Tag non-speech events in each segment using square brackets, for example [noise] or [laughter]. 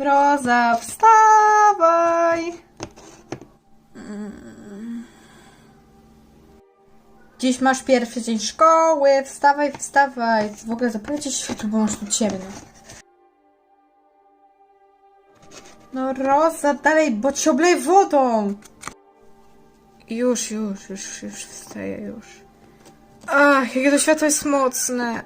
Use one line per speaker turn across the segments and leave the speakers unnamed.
Roza, wstawaj! Dziś masz pierwszy dzień szkoły, wstawaj, wstawaj. W ogóle zapalcie światło, bo masz tu ciemno. No Roza, dalej, bo cię obleję wodą! Już, już, już, już wstaję, już. Ach, jakie to światło jest mocne.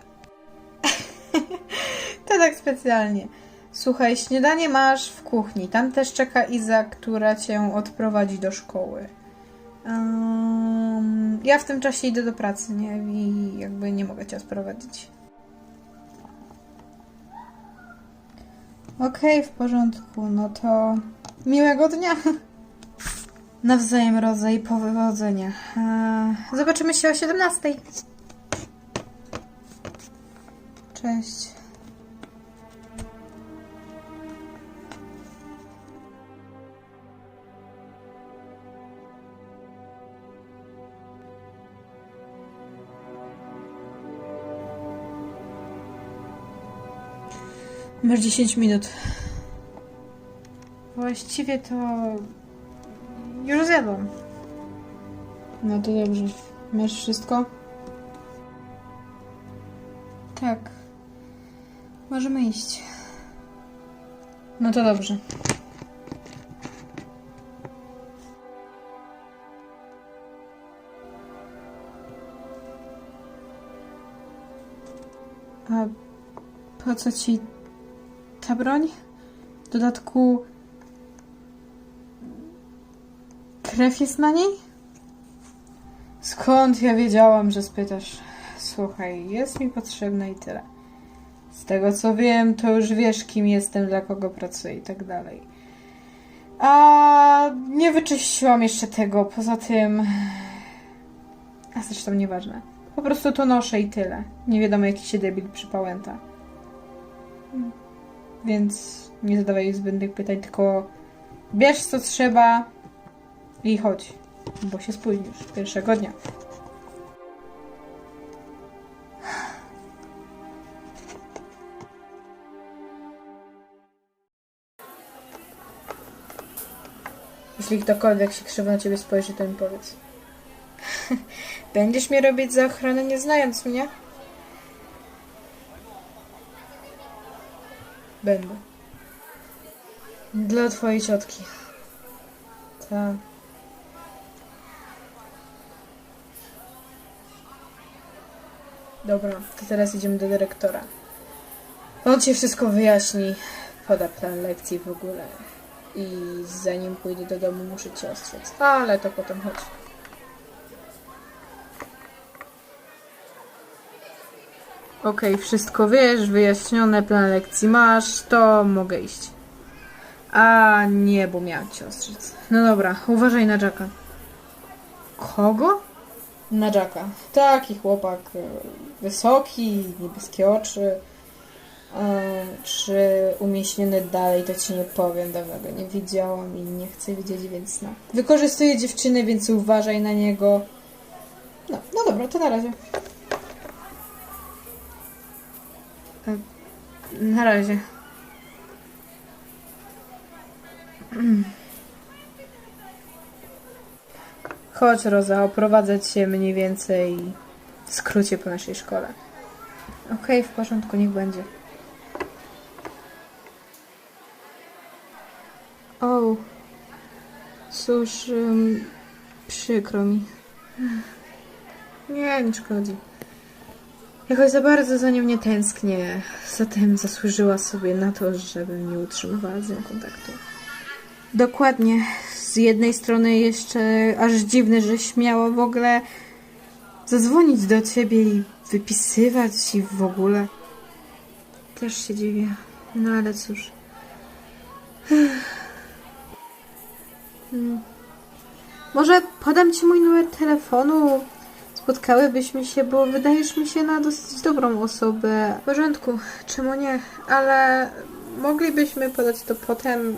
[laughs] to tak specjalnie. Słuchaj, śniadanie masz w kuchni. Tam też czeka Iza, która cię odprowadzi do szkoły. Ym, ja w tym czasie idę do pracy, nie? I jakby nie mogę cię odprowadzić. Okej, w porządku. No to miłego dnia. [laughs] Nawzajem Roza i powodzenia. Eee, Zobaczymy się o 17. Cześć. Masz 10 minut. Właściwie to już zjadłam. No to dobrze. Masz wszystko? Tak. Możemy iść. No to dobrze. A po co ci ta broń? W dodatku krew jest na niej? Skąd ja wiedziałam, że spytasz? Słuchaj, jest mi potrzebna i tyle. Z tego co wiem, to już wiesz, kim jestem, dla kogo pracuję i tak dalej. A nie wyczyściłam jeszcze tego, poza tym. A zresztą nieważne. Po prostu to noszę i tyle. Nie wiadomo, jaki się debil przypałęta. Więc nie zadawaj zbędnych pytań, tylko bierz co trzeba i chodź, bo się spóźnisz pierwszego dnia. Jeśli ktokolwiek się krzywo na ciebie spojrzy, to mi powiedz. [laughs] Będziesz mnie robić za ochronę, nie znając mnie? Będę. Dla twojej ciotki. Tak. Dobra, to teraz idziemy do dyrektora. On ci wszystko wyjaśni, poda plan lekcji w ogóle. I zanim pójdę do domu, muszę cię ostrzec. Ale to potem chodź. Okej, wszystko wiesz, wyjaśnione, plan lekcji masz, to mogę iść. A nie, bo miałam cię ostrzec. No dobra, uważaj na Jacka. Kogo? Na Jacka. Taki chłopak, e, wysoki, niebieskie oczy. E, Czy umieśniony dalej, to ci nie powiem, dawno go nie widziałam i nie chcę widzieć, więc no. Wykorzystuje dziewczyny, więc uważaj na niego. No, no dobra, to na razie. Na razie. Chodź, Roza, oprowadzę cię mniej więcej w skrócie po naszej szkole. Okej, w porządku, niech będzie. O, cóż, ym, przykro mi. Nie, nie szkodzi. Jakoś za bardzo za nią nie tęsknię. Zatem zasłużyła sobie na to, żebym nie utrzymywała z nią kontaktu. Dokładnie. Z jednej strony jeszcze aż dziwne, że śmiała w ogóle zadzwonić do ciebie i wypisywać i w ogóle. Też się dziwię. No ale cóż. Hmm. Może podam ci mój numer telefonu? Spotkałybyśmy się, bo wydajesz mi się na dosyć dobrą osobę. W porządku, czemu nie? Ale moglibyśmy podać to potem.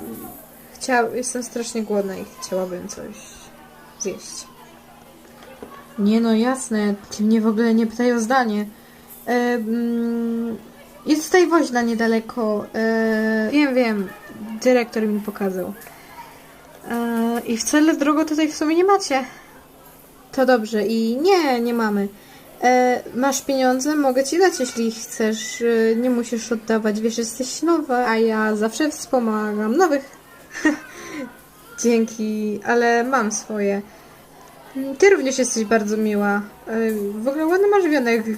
Chciał, jestem strasznie głodna i chciałabym coś zjeść. Nie no, jasne. Ty mnie w ogóle nie pytaj o zdanie. E, mm, jest tutaj woźna niedaleko. E, wiem, wiem. dyrektor mi pokazał. E, I wcale drogo tutaj w sumie nie macie. To dobrze i nie, nie mamy. E, masz pieniądze? Mogę ci dać, jeśli chcesz. E, nie musisz oddawać, wiesz, jesteś nowa, a ja zawsze wspomagam nowych. [laughs] Dzięki, ale mam swoje. Ty również jesteś bardzo miła. E, W ogóle ładny masz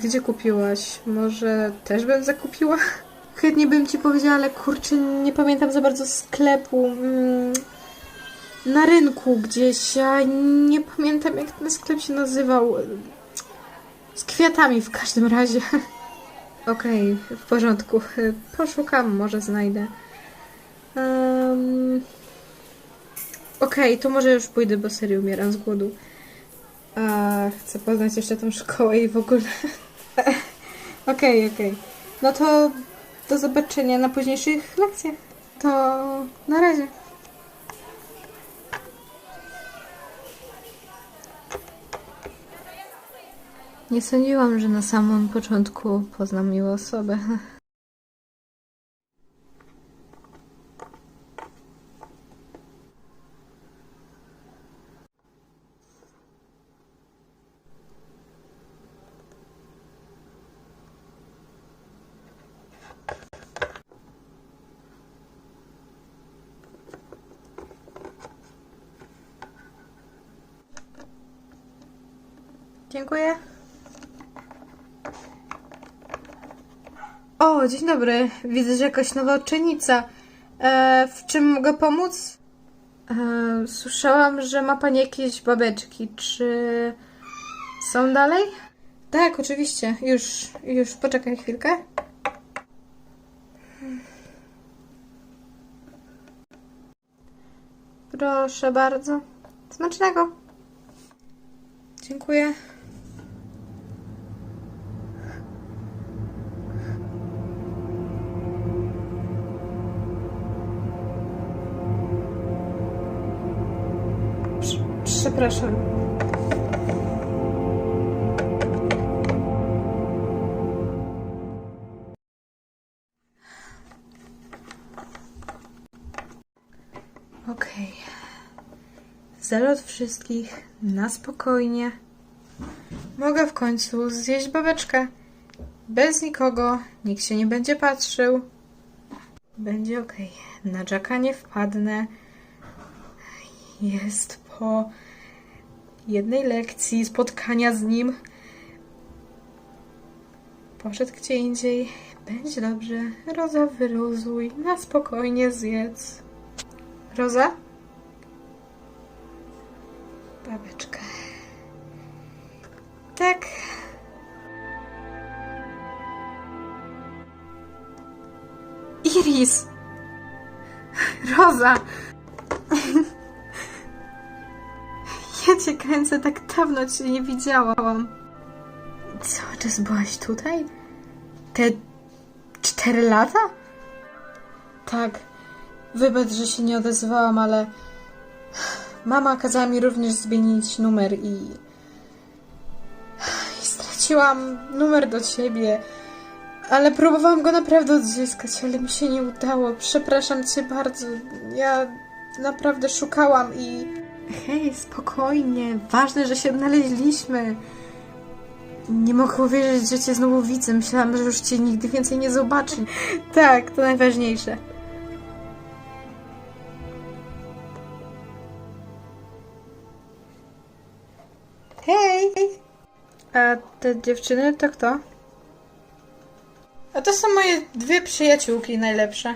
gdzie kupiłaś? Może też bym zakupiła? [laughs] Chętnie bym ci powiedziała, ale kurczę, nie pamiętam za bardzo sklepu. Mm, Na rynku gdzieś, ja nie pamiętam jak ten sklep się nazywał. Z kwiatami w każdym razie. [laughs] Okej, w porządku. Poszukam, może znajdę. Um... Okej, to może już pójdę, bo serio umieram z głodu. A, chcę poznać jeszcze tą szkołę i w ogóle. [laughs] Okej, okej. No to do zobaczenia na późniejszych lekcjach. To na razie. Nie sądziłam, że na samym początku poznam miłą osobę. Dziękuję. O, dzień dobry. Widzę, że jakaś nowa uczennica. E, w czym mogę pomóc? E, słyszałam, że ma pani jakieś babeczki. Czy są dalej? Tak, oczywiście. Już, już poczekaj chwilkę. Proszę bardzo. Smacznego. Dziękuję. Przepraszam. Okej. Zalot wszystkich na spokojnie. Mogę w końcu zjeść babeczkę. Bez nikogo, nikt się nie będzie patrzył. Będzie okej. Na Jacka nie wpadnę. Jest po jednej lekcji spotkania z nim. Poszedł gdzie indziej. Będzie dobrze. Roza, wyluzuj. Na spokojnie zjedz. Roza? Babeczka. Tak. Iris! Roza! Ja cię kręcę, tak dawno cię nie widziałam. Cały czas byłaś tutaj? Te cztery lata? Tak. Wybacz, że się nie odezwałam, ale mama kazała mi również zmienić numer i... i straciłam numer do ciebie. Ale próbowałam go naprawdę odzyskać, ale mi się nie udało. Przepraszam cię bardzo. Ja naprawdę szukałam i... Hej, spokojnie. Ważne, że się odnaleźliśmy. Nie mogę uwierzyć, że cię znowu widzę. Myślałam, że już cię nigdy więcej nie zobaczę. [laughs] tak, to najważniejsze. Hej! A te dziewczyny to kto? A to są moje dwie przyjaciółki najlepsze.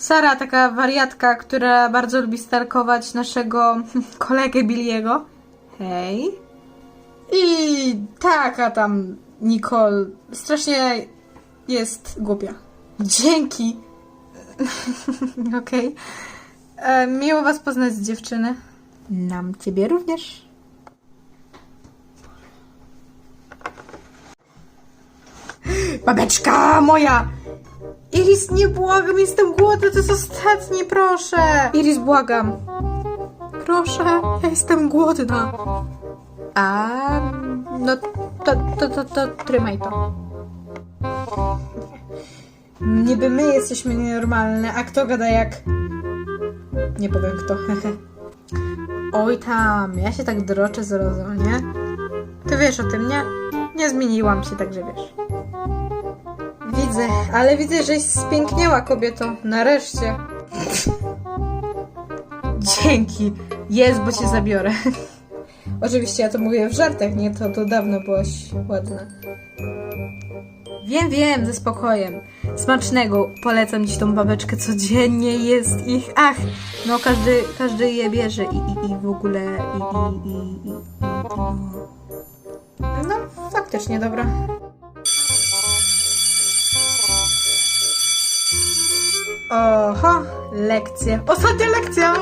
Sara, taka wariatka, która bardzo lubi starkować naszego [laughs] kolegę Billiego. Hej. I taka tam Nicole. Strasznie jest głupia. Dzięki. [laughs] Okej. E, Miło was poznać, dziewczyny. Nam ciebie również. Babeczka moja! Iris, nie błagam, jestem głodny, to jest ostatni, proszę! Iris, błagam. Proszę, ja jestem głodna. A, no to, to, to, to trzymaj to. Niby my jesteśmy nienormalne, a kto gada jak Nie powiem kto. [laughs] Oj tam, ja się tak droczę z nie? Ty wiesz o tym, nie? Nie zmieniłam się, także wiesz. Widzę, ale widzę, żeś spiękniała kobieto. Nareszcie. Dzięki. Jest, bo cię zabiorę. Oczywiście ja to mówię w żartach, nie? To, to dawno byłaś ładna. Wiem, wiem, ze spokojem. Smacznego. Polecam dziś tą babeczkę codziennie. Jest ich. Ach! No każdy, każdy je bierze i, i, i w ogóle i, i, i, i, i no. no, faktycznie dobra. Oho, lekcje. Ostatnia lekcja!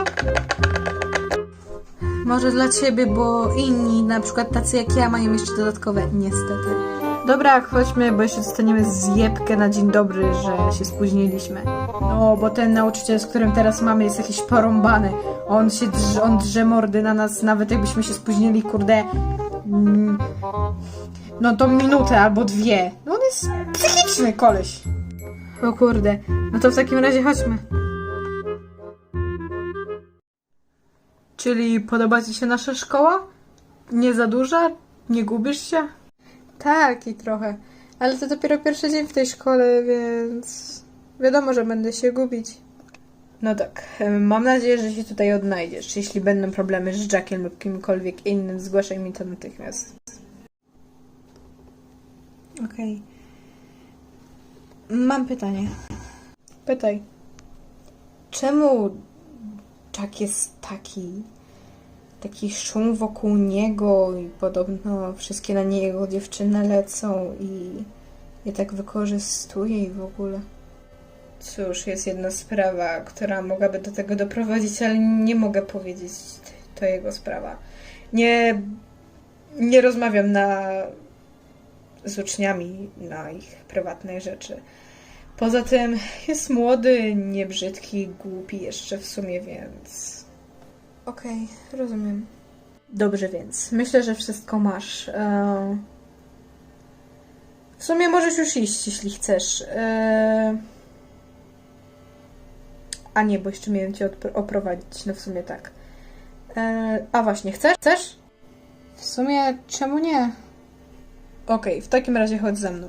Może dla ciebie, bo inni, na przykład tacy jak ja, mają jeszcze dodatkowe, niestety. Dobra, chodźmy, bo jeszcze dostaniemy zjebkę na dzień dobry, że się spóźniliśmy. No, bo ten nauczyciel, z którym teraz mamy, jest jakiś porąbany. On się drze, on drze mordy na nas, nawet jakbyśmy się spóźnili, kurde. Mm, no to minutę albo dwie. No on jest psychiczny koleś. O kurde, no to w takim razie chodźmy. Czyli podoba Ci się nasza szkoła? Nie za duża? Nie gubisz się? Tak, i trochę. Ale to dopiero pierwszy dzień w tej szkole, więc wiadomo, że będę się gubić. No tak, mam nadzieję, że się tutaj odnajdziesz. Jeśli będą problemy z Jackiem lub kimkolwiek innym, zgłaszaj mi to natychmiast. Okej. Mam pytanie. Pytaj. Czemu Jack jest taki? Taki szum wokół niego i podobno wszystkie na niego dziewczyny lecą i je tak wykorzystuje i w ogóle. Cóż, jest jedna sprawa, która mogłaby do tego doprowadzić, ale nie mogę powiedzieć, to jego sprawa. Nie, nie rozmawiam na, z uczniami na ich prywatne rzeczy. Poza tym jest młody, niebrzydki, głupi jeszcze w sumie, więc. Okej, rozumiem. Dobrze, więc myślę, że wszystko masz. E, W sumie możesz już iść, jeśli chcesz. E, A nie, bo jeszcze miałem cię oprowadzić. No w sumie tak. E, A właśnie, chcesz? Chcesz? W sumie czemu nie? Okej, w takim razie chodź ze mną.